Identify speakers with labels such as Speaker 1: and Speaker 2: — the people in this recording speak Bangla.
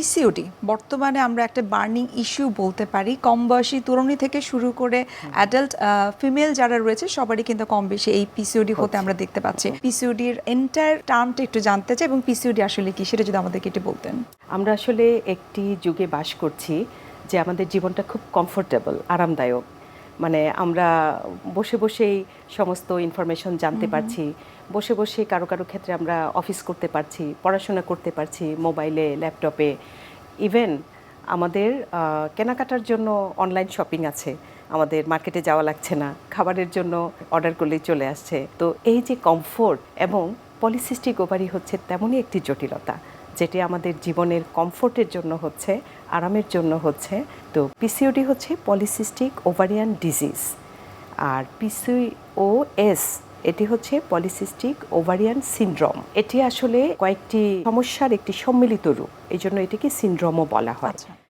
Speaker 1: পিসিওডি বর্তমানে আমরা একটা বার্নিং ইস্যু বলতে পারি। কম বয়সী তরুণী থেকে শুরু করে অ্যাডাল্ট ফিমেল যারা রয়েছে সবারই কিন্তু কম বেশি এই পিসিওডি হতে আমরা দেখতে পাচ্ছি। পিসিওডির এন্টায়ার টার্মটা একটু জানতে চাই এবং পিসিওডি আসলে কি সেটা যদি আমাদেরকে একটু বলতেন।
Speaker 2: আমরা আসলে একটি যুগে বাস করছি যে আমাদের জীবনটা খুব কমফোর্টেবল আরামদায়ক। মানে আমরা বসে বসেই সমস্ত ইনফরমেশন জানতে পারছি বসে বসে কারও কারও ক্ষেত্রে আমরা অফিস করতে পারছি পড়াশোনা করতে পারছি মোবাইলে ল্যাপটপে ইভেন আমাদের কেনাকাটার জন্য অনলাইন শপিং আছে। আমাদের মার্কেটে যাওয়া লাগছে না খাবারের জন্য অর্ডার করলেই চলে আসছে। তো এই যে কমফোর্ট এবং পলিসিস্টিক ওভারি হচ্ছে তেমনই একটি জটিলতা। যেটি আমাদের জীবনের কমফোর্টের জন্য হচ্ছে, আরামের জন্য হচ্ছে, তো পিসিওডি হচ্ছে পলিসিস্টিক ওভারিয়ান ডিজিজ আর পিসিওএস এটি হচ্ছে পলিসিস্টিক ওভারিয়ান সিনড্রোম এটি আসলে কয়েকটি সমস্যার একটি সম্মিলিত রূপ, এই জন্য এটিকে সিনড্রোমও বলা হয়।
Speaker 1: আচ্ছা।